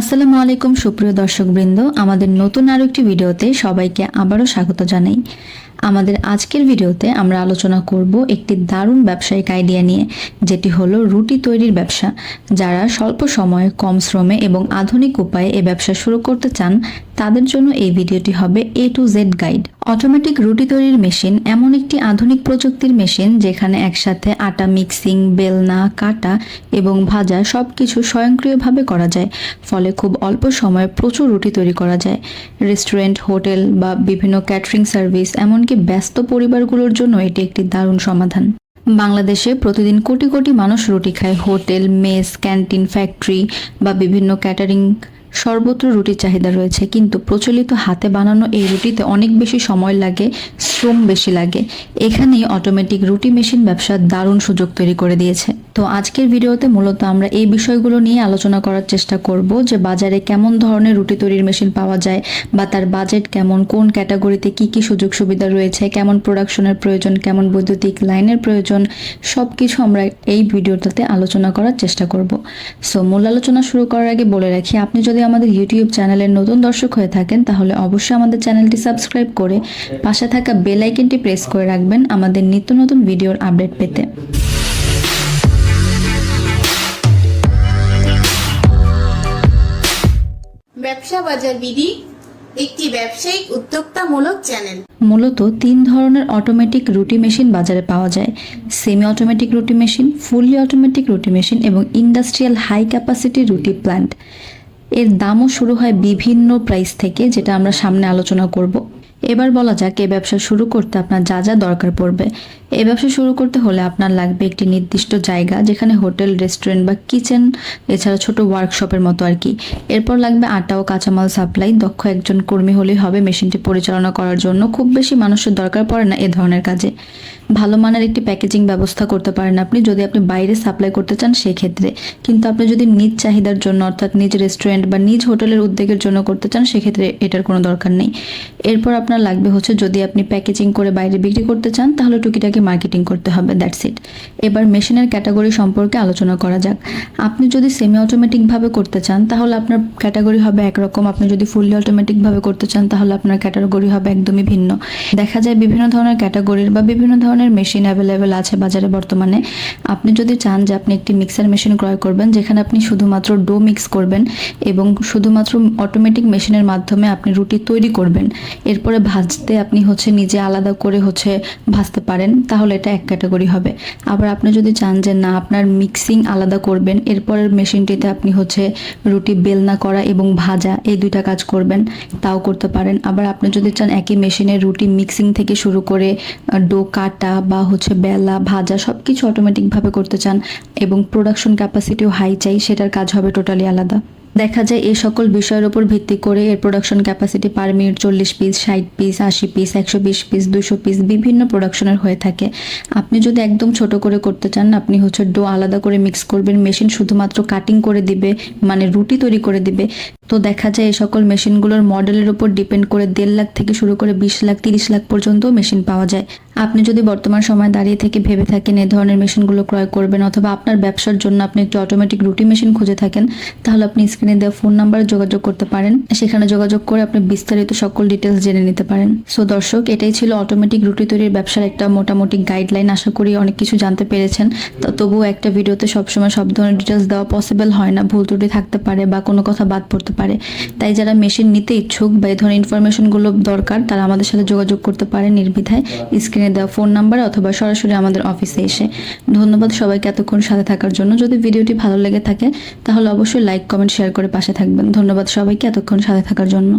আসসালামু আলাইকুম সুপ্রিয় দর্শকবৃন্দ আমাদের নতুন আরও একটি ভিডিওতে সবাইকে আবারও স্বাগত জানাই। আমাদের আজকের ভিডিওতে আমরা আলোচনা করব একটি দারুণ ব্যবসায়িক আইডিয়া নিয়ে, যেটি হলো রুটি তৈরির ব্যবসা। যারা স্বল্প সময়ে, কম শ্রমে এবং আধুনিক উপায়ে এ ব্যবসা শুরু করতে চান, তাদের জন্য এই ভিডিওটি হবে A to Z guide automatic রুটি তৈরির মেশিন এমন একটি আধুনিক প্রযুক্তির মেশিন যেখানে একসাথে আটা মিক্সিং বেলনা, কাটা এবং ভাজা সবকিছু স্বয়ংক্রিয়ভাবে করা যায়। ফলে খুব অল্প সময়ে প্রচুর রুটি তৈরি করা যায়। রেস্টুরেন্ট হোটেল বা বিভিন্ন ক্যাটারিং সার্ভিস এমনকি ব্যস্ত পরিবারগুলোর জন্য এটি একটি দারুণ সমাধান। বাংলাদেশে প্রতিদিন কোটি কোটি মানুষ রুটি খায়। হোটেল, মেস, ক্যান্টিন, ফ্যাক্টরি বা বিভিন্ন ক্যাটারিং সর্বত্র রুটির চাহিদা রয়েছে। কিন্তু প্রচলিত হাতে বানানো এই রুটিতে অনেক বেশি সময় লাগে, শ্রম বেশি লাগে। এখানেই অটোমেটিক রুটি মেশিন ব্যবসার দারুণ সুযোগ তৈরি করে দিয়েছে। তো আজকের ভিডিওতে মূলত আমরা এই বিষয়গুলো নিয়ে আলোচনা করার চেষ্টা করব যে বাজারে কেমন ধরনের রুটি তৈরির মেশিন পাওয়া যায় বা তার বাজেট কেমন, কোন ক্যাটাগরিতে কি কি সুযোগ সুবিধা রয়েছে, কেমন প্রোডাকশনের প্রয়োজন, কেমন বৈদ্যুতিক লাইনের প্রয়োজন সব কিছু আমরা এই ভিডিওটাতে আলোচনা করার চেষ্টা করব। সো মূল আলোচনা শুরু করার আগে বলে রাখি, আপনি যদি আমাদের ইউটিউব চ্যানেলের নতুন দর্শক হয়ে থাকেন, তাহলে অবশ্যই আমাদের চ্যানেলটি সাবস্ক্রাইব করে পাশে থাকা বেল আইকনটি প্রেস করে রাখবেন আমাদের নিত্য নতুন ভিডিওর আপডেট পেতে। ব্যবসা বাজার বিডি একটি ব্যবসায়িক উদ্যোক্তামূলক চ্যানেল। মূলত তিন ধরনের অটোমেটিক রুটি মেশিন বাজারে পাওয়া যায়। সেমি অটোমেটিক রুটি মেশিন ফুললি অটোমেটিক রুটি মেশিন এবং ইন্ডাস্ট্রিয়াল হাই ক্যাপাসিটি রুটি প্ল্যান্ট এর দামও শুরু হয় বিভিন্ন প্রাইস থেকে, যেটা আমরা সামনে আলোচনা করব। এবার বলা যাক, এ ব্যবসা শুরু করতে আপনার যা যা দরকার পড়বে। এই ব্যবসা শুরু করতে হলে আপনার লাগবে একটি নির্দিষ্ট জায়গা, যেখানে হোটেল, রেস্টুরেন্ট বা কিচেন, এছাড়া ছোট ওয়ার্কশপের মতো আর কি। এরপর লাগবে আটা ও কাঁচামাল সাপ্লাই। দক্ষ একজন কর্মী হলেই হবে মেশিনটি পরিচালনা করার জন্য। খুব বেশি মানুষের দরকার পড়ে না এ ধরনের কাজে। ভালো মানের একটি প্যাকেজিং ব্যবস্থা করতে পারেন আপনি। যদি আপনি বাইরে সাপ্লাই করতে চান সেই ক্ষেত্রে কিন্তু আপনি যদি নিজ চাহিদার জন্য, অর্থাৎ নিজ রেস্টুরেন্ট বা নিজ হোটেলের উদ্যোগের জন্য করতে চান, সেক্ষেত্রে এটার কোনো দরকার নেই। এরপর আপনার লাগবে হচ্ছে, যদি আপনি প্যাকেজিং করে বাইরে বিক্রি করতে চান, তাহলে টুকিটাকি মার্কেটিং করতে হবে দ্যাটস ইট এবার মেশিনের ক্যাটাগরি সম্পর্কে আলোচনা করা যাক। আপনি যদি সেমি অটোমেটিকভাবে করতে চান, তাহলে আপনার ক্যাটাগরি হবে একরকম। আপনি যদি ফুললি অটোমেটিকভাবে করতে চান, তাহলে আপনার ক্যাটাগরি হবে একদমই ভিন্ন। দেখা যায় বিভিন্ন ধরনের ক্যাটাগরির বা বিভিন্ন ধরনের মেশিন অ্যাভেলেবেল আছে বাজারে বর্তমানে। আপনি যদি চান যে আপনি একটি মিক্সার মেশিন ক্রয় করবেন, যেখানে আপনি শুধুমাত্র ডো মিক্স করবেন এবং শুধুমাত্র অটোমেটিক মেশিনের মাধ্যমে আপনি রুটি তৈরি করবেন। এরপরে ভাজতে আপনি হচ্ছে নিজে আলাদা করে হচ্ছে ভাজতে পারেন। তাহলে এটা এক ক্যাটাগরি হবে। আবার আপনি যদি চান যে না, আপনার মিক্সিং আলাদা করবেন এরপরের মেশিনটিতে আপনি হচ্ছে রুটি, বেলনা করা এবং ভাজা এই দুইটা কাজ করবেন, তাও করতে পারেন। আবার আপনি যদি চান একই মেশিনে রুটি মিক্সিং থেকে শুরু করে ডো, কাটা বা হচ্ছে বেলা, ভাজা সব কিছু অটোমেটিকভাবে করতে চান এবং প্রোডাকশন ক্যাপাসিটিও হাই চাই, সেটার কাজ হবে টোটালি আলাদা। দেখা যায় এই সকল বিষয়ের উপর ভিত্তি করে এর প্রোডাকশন ক্যাপাসিটি পার মিনিট চল্লিশ পিস ষাট পিস আশি পিস একশো বিশ পিস দুশো পিস বিভিন্ন প্রোডাকশনের হয়ে থাকে। আপনি যদি একদম ছোট করে করতে চান, আপনি হচ্ছে ডো আলাদা করে মিক্স করবেন। মেশিন শুধুমাত্র কাটিং করে দিবে মানে রুটি তৈরি করে দিবে। তো দেখা যায় এই সকল মেশিনগুলোর মডেলের উপর ডিপেন্ড করে দেড় লাখ থেকে শুরু করে বিশ লাখ, তিরিশ লাখ পর্যন্ত মেশিন পাওয়া যায়। আপনি যদি বর্তমান সময় দাঁড়িয়ে থেকে ভেবে থাকেন এ ধরনের মেশিনগুলো ক্রয় করবেন অথবা আপনার ব্যবসার জন্য আপনি একটি অটোমেটিক রুটি মেশিন খুঁজে থাকেন, তাহলে আপনি স্ক্রিনে দেওয়া ফোন নাম্বারে যোগাযোগ করতে পারেন। সেখানে যোগাযোগ করে আপনি বিস্তারিত সকল ডিটেলস জেনে নিতে পারেন। সো দর্শক, এটাই ছিল অটোমেটিক রুটি তৈরির ব্যবসার একটা মোটামুটি গাইডলাইন আশা করি অনেক কিছু জানতে পেরেছেন। তো তবুও একটা ভিডিওতে সবসময় সব ধরনের ডিটেলস দেওয়া পসিবল হয় না। ভুল ত্রুটি থাকতে পারে বা কোনো কথা বাদ পড়তে পারে। তাই যারা মেশিন নিতে ইচ্ছুক বা এই ধরনের ইনফরমেশনগুলো দরকার, তারা আমাদের সাথে যোগাযোগ করতে পারে নির্বিধায় স্ক্রিনে দেওয়া ফোন নাম্বারে অথবা সরাসরি আমাদের অফিসে এসে। ধন্যবাদ সবাইকে এতক্ষণ সাথে থাকার জন্য। যদি ভিডিওটি ভালো লেগে থাকে, তাহলে অবশ্যই লাইক কমেন্ট শেয়ার করে পাশে থাকবেন। ধন্যবাদ সবাইকে এতক্ষণ সাথে থাকার জন্য।